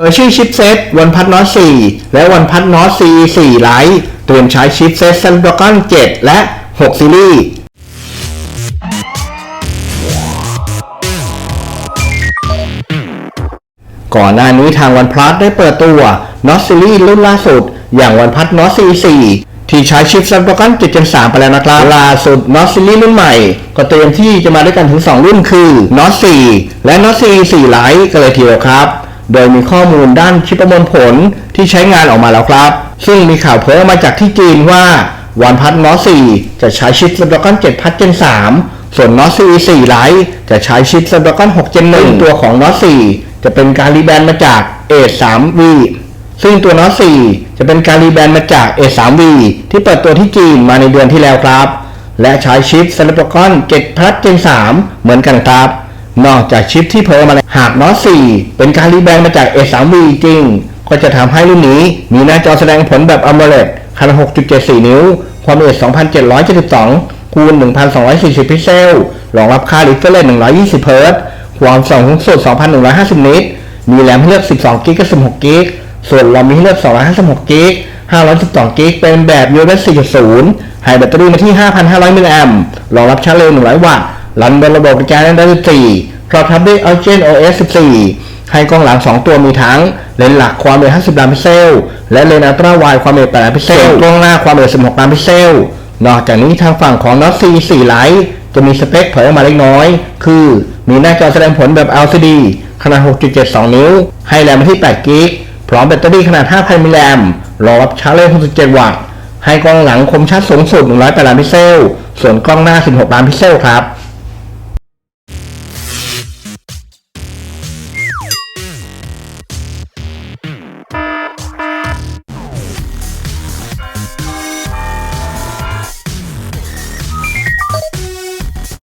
เออชื่อชิปเซตวันพัดนอต4และวันพัดนอต CE 4ไลท์เตรียมใช้ชิปเซต Snapdragon 7และ 6 ซีรีส์ก่อนหน้านี้ทางวันพลัสได้เปิดตัว n o t Series รุ่นล่าสุด อย่างวันพัด n o t CE 4ที่ใช้ชิป Snapdragon 7 Gen 3ไปแล้วนะครับล่าสุด n o t Series รุ่นใหม่ ก็เตรียมที่จะมาด้วยกันถึง 2 รุ่นคือ n o t 4และ n o t CE 4 Lite กันเลยทีเดียวครับ โดยมีข้อมูลด้านชิปประมวลผลที่ใช้งานออกมาแล้วครับ ซึ่งมีข่าวเผยออกมาจากที่จีนว่าวันพัด n o t 4จะใช้ชิป Snapdragon 7พัด Gen 3ส่วน n o t CE 4 Lite จะใช้ชิป Snapdragon 6 Gen 1ตัวของ n o t 4จะเป็นการรีแบรนด์มาจาก A3V ซึ่งตัว n o t 4จะเป็นการรีแบรนด์มาจาก A3V ที่เปิดตัวที่จีนมาในเดือนที่แล้วครับ และใช้ชิป Snapdragon 7 Plus Gen 3เหมือนกันครับ นอกจากชิปที่เพิ่มมาแล้วหาก n o t 4เป็นการรีแบรนด์มาจาก A3V จริง ก็จะทำให้รุ่นนี้มีหน้าจอแสดงผลแบบ AMOLED ขนาด 6.74 นิ้ว ความละเอียด 2,772 คูณ 1,240 พิกเซล รองรับค่า refresh rate 120 เฮิรตซ์ความส่องสูงสุด 2,150 นิต มีแรมให้เลือก 12 กิกกับ16 กิก ส่วนรอมมีให้เลือก 256 กิก 512 กิก เป็นแบบ USB 4.0 ให้แบตเตอรี่มาที่ 5,500 มิลลิแอมป์ รองรับชาร์จเร็ว 100 วัตต์ รันบนระบบในการ Android 14ครอบทับด้วย Oxygen OS 14 ให้กล้องหลัง 2 ตัวมีทั้ง เลนส์หลักความละเอียด50 ล้านพิกเซล และเลนส์อัลตร้าไวด์ความละเอียด8ล้านพิกเซลกล้องหน้าความละเอียด16 ล้านพิกเซล นอกจากนี้ทางฝั่งของ Note C 4 Lite จะมีสเปคเผยออกมาเล็กน้อย คือมีหน้าจอแสดงผลแบบ LCD ขนาด 6.72 นิ้ว ให้แรมมาที่8กิก พร้อมแบตเตอรี่ขนาด 5,000 มิลลิแอมป์รองรับชาร์จเร็ว67 วัตต์ ให้กล้องหลังคมชัดสูงสุด 108 ล้านพิกเซล ส่วนกล้องหน้า 16 ล้านพิกเซลครับ